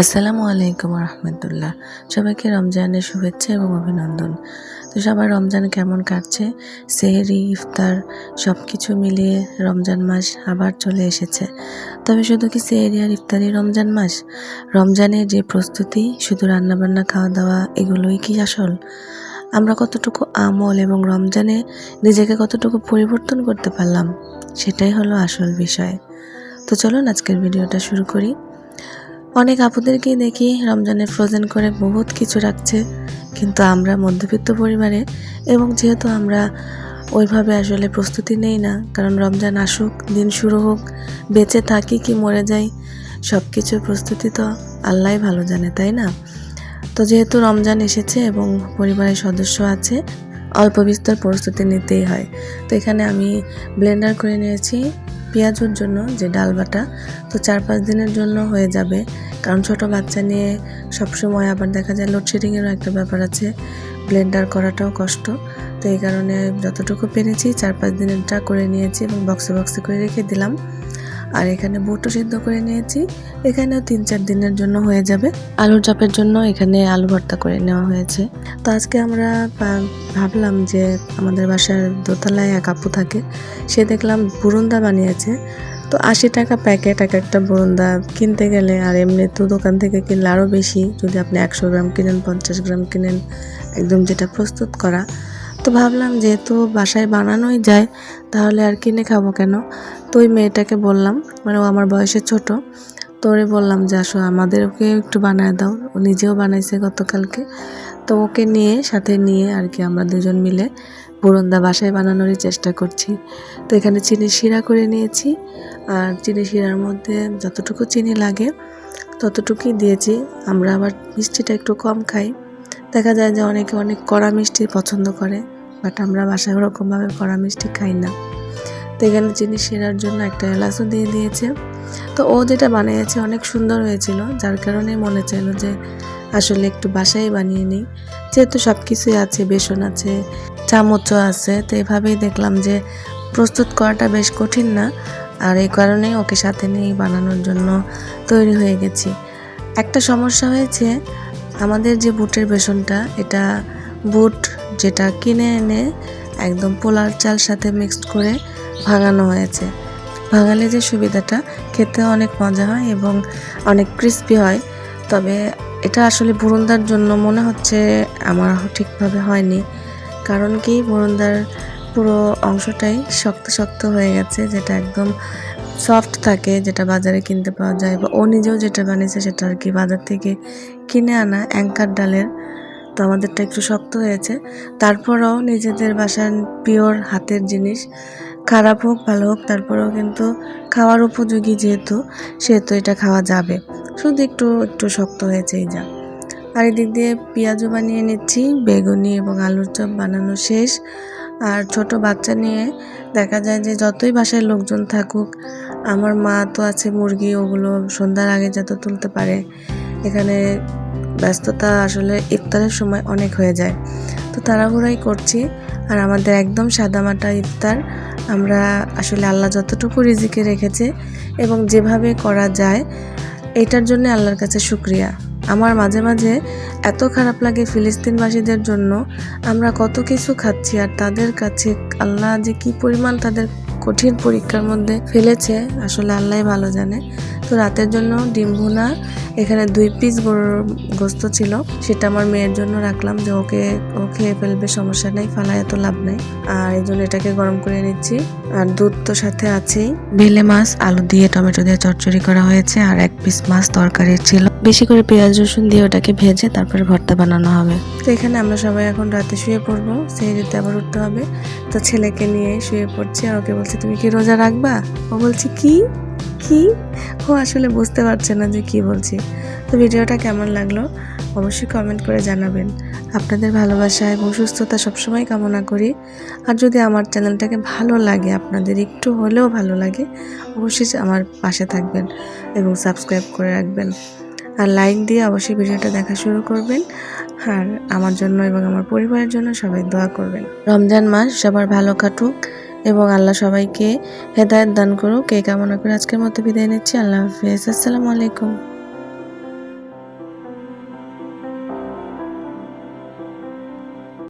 আসসালামু আলাইকুম রহমতুল্লাহ। সবাইকে রমজানের শুভেচ্ছা এবং অভিনন্দন। তো সবার রমজান কেমন কাটছে? সেহরি, ইফতার সব কিছু মিলিয়ে রমজান মাস আবার চলে এসেছে। তবে শুধু কি সেহরি আর ইফতারি রমজান মাস? রমজানের যে প্রস্তুতি, শুধু রান্নাবান্না খাওয়া দাওয়া এগুলোই কি আসল? আমরা কতটুকু আমল এবং রমজানে নিজেকে কতটুকু পরিবর্তন করতে পারলাম, সেটাই হলো আসল বিষয়। তো চলুন আজকের ভিডিওটা শুরু করি। অনেক আপুদেরকেই দেখি রমজানে ফ্রোজেন করে বহুত কিছু রাখছে, কিন্তু আমরা মধ্যবিত্ত পরিবারে এবং যেহেতু আমরা ওইভাবে আসলে প্রস্তুতি নেই না, কারণ রমজান আসুক, দিন শুরু হোক, বেঁচে থাকি কি মরে যাই সব কিছুর প্রস্তুতি তো আল্লাহ ভালো জানে, তাই না? তো যেহেতু রমজান এসেছে এবং পরিবারের সদস্য আছে, অল্প বিস্তর প্রস্তুতি নিতেই হয়। তো এখানে আমি ব্লেন্ডার করে নিয়েছি পেঁয়াজুর জন্য যে ডাল বাটা তো চার পাঁচ দিনের জন্য হয়ে যাবে। কারণ ছোট বাচ্চা নিয়ে সবসময় আবার দেখা যায় লোডশেডিংয়েরও একটা ব্যাপার আছে। ব্লেন্ডার করাটাও কষ্ট। তো এই কারণে যতটুকু পেরেছি, চার পাঁচ দিনেরটা করে নিয়েছি এবং বক্সে বক্সে করে রেখে দিলাম। আর এখানে বুটও সিদ্ধ করে নিয়েছি। এখানেও তিন চার দিনের জন্য হয়ে যাবে। আলুর চাপের জন্য এখানে আলু ভর্তা করে নেওয়া হয়েছে। তো আজকে আমরা ভাবলাম যে আমাদের বাসার দোতলায় এক আপু থাকে, সে দেখলাম বুরুন্দা বানিয়েছে। তো আশি টাকা প্যাকেট এক একটা বরুন্দা কিনতে গেলে, আর এমনি তো দোকান থেকে কিনলে আরও বেশি। যদি আপনি একশো গ্রাম কিনেন, পঞ্চাশ গ্রাম কিনেন, একদম যেটা প্রস্তুত করা। তো ভাবলাম যেহেতু বাসায় বানানোই যায়, তাহলে আর কিনে খাব কেন? তো ওই মেয়েটাকে বললাম মানে ও আমার বয়সে ছোট, তো ওরে বললাম যে, আসো আমাদের ওকে একটু বানায় দাও। ও নিজেও বানাইছে গতকালকে। তো ওকে নিয়ে, সাথে নিয়ে আর কি আমরা দুজন মিলে বুরন্দা বাসায় বানানোরই চেষ্টা করছি। তো এখানে চিনি শিরা করে নিয়েছি, আর চিনি শিরার মধ্যে যতটুকু চিনি লাগে, ততটুকুই দিয়েছি। আমরা আবার মিষ্টিটা একটু কম খাই। দেখা যায় যে অনেকে অনেক কড়া মিষ্টি পছন্দ করে বাট আমরা বাসায় ওরকমভাবে কড়া মিষ্টি খাই না। তো এখানে চিনি সেরার জন্য একটা এলাচও দিয়ে দিয়েছে। তো ও যেটা বানিয়েছে অনেক সুন্দর হয়েছিল, যার কারণে মনে চাইলো যে আসলে একটু বাসায় বানিয়ে নিই। যেহেতু সব কিছুই আছে, বেসন আছে, চামচও আছে, তো এভাবেই দেখলাম যে প্রস্তুত করাটা বেশ কঠিন না। আর এই কারণেই ওকে সাথে নিয়ে বানানোর জন্য তৈরি হয়ে গেছি। একটা সমস্যা হয়েছে আমাদের যে বুটের বেসনটা, এটা বুট যেটা কিনে এনে একদম পোলার চাল সাথে মিক্সড করে ভাঙানো হয়েছে। ভাঙালে যে সুবিধাটা, খেতে অনেক মজা হয় এবং অনেক ক্রিস্পি হয়। তবে এটা আসলে বুরন্দার জন্য মনে হচ্ছে আমার ঠিকভাবে হয়নি। কারণ কি, বুরন্দার পুরো অংশটাই শক্ত শক্ত হয়ে গেছে, যেটা একদম সফট থাকে, যেটা বাজারে কিনতে পাওয়া যায় বা ও নিজেও যেটা বানিয়েছে সেটা আর কি বাজার থেকে কিনে আনা অ্যাঙ্কার ডালের। তো আমাদেরটা একটু শক্ত হয়েছে। তারপরেও নিজেদের বাসার পিওর হাতের জিনিস, খারাপ হোক, ভালো হোক, তারপরেও কিন্তু খাওয়ার উপযোগী যেহেতু, সেহেতু এটা খাওয়া যাবে। শুধু একটু একটু শক্ত হয়েছেই যা। আর এদিক দিয়ে পেঁয়াজও বানিয়ে নিচ্ছি, বেগুনি এবং আলুর চপ বানানো শেষ। আর ছোট বাচ্চা নিয়ে দেখা যায় যে যতই বাসায় লোকজন থাকুক, আমার মা তো আছে মুরগি, ওগুলো সন্ধ্যার আগে যত তুলতে পারে। এখানে ব্যস্ততা আসলে ইফতারের সময় অনেক হয়ে যায়। তো তাড়াহুড়াই করছি আর আমাদের একদম সাদামাটা ইফতার। আমরা আসলে আল্লাহ যতটুকু রিজিকে রেখেছে এবং যেভাবে করা যায়, এটার জন্য আল্লাহর কাছে শুক্রিয়া। আমার মাঝে মাঝে এত খারাপ লাগে ফিলিস্তিনবাসীদের জন্য। আমরা কত কিছু খাচ্ছি আর তাদের কাছে আল্লাহ যে কি পরিমাণ তাদের কঠিন পরীক্ষার মধ্যে ফেলেছে, আসলে আল্লাহ ভালো জানে। তো রাতের জন্য ডিম ভুনা, এখানে দুই পিস গরুর গোস্ত ছিল, সেটা আমার মেয়ের জন্য রাখলাম যে ওকে, ও খেয়ে ফেলবে, সমস্যা নেই, ফালায় এত লাভ নেই। আর এই জন্য এটাকে গরম করে নিচ্ছি। আর দুধ তো সাথে আছেই। বেলে মাছ, আলু দিয়ে টমেটো দিয়ে চচ্চড়ি করা হয়েছে, আর এক পিস মাছ তরকারি ছিল। বেশি করে পেঁয়াজ, রসুন দিয়ে ওটাকে ভেজে তারপরে ভর্তা বানানো হবে। তো এখানে আমরা সবাই এখন রাতে শুয়ে পড়ব রাতে আবার উঠতে হবে। তো ছেলেকে নিয়ে শুয়ে পড়ছি আর ওকে বলছে, তুমি কি রোজা রাখবা? ও বলছে, কি? কি? ও আসলে বুঝতে পারছে না যে কি বলছি। তো ভিডিওটা কেমন লাগল অবশ্যই কমেন্ট করে জানাবেন। আপনাদের ভালোবাসা এবং সুস্থতা সবসময় কামনা করি। আর যদি আমার চ্যানেলটাকে ভালো লাগে, আপনাদের একটু হলেও ভালো লাগে, অবশ্যই আমার পাশে থাকবেন এবং সাবস্ক্রাইব করে রাখবেন। আর লাইক দিয়ে অবশ্যই ভিডিওটা দেখা শুরু করবেন। আর আমার জন্য এবং আমার পরিবারের জন্য সবাই দোয়া করবেন। রমজান মাস সবার ভালো কাটুক এবং আল্লাহ সবাইকে হেদায়ত দান করুক। এই কামনা করে আজকের মতো বিদায় নিচ্ছি। আল্লাহ হাফিজ। আসসালামু আলাইকুম।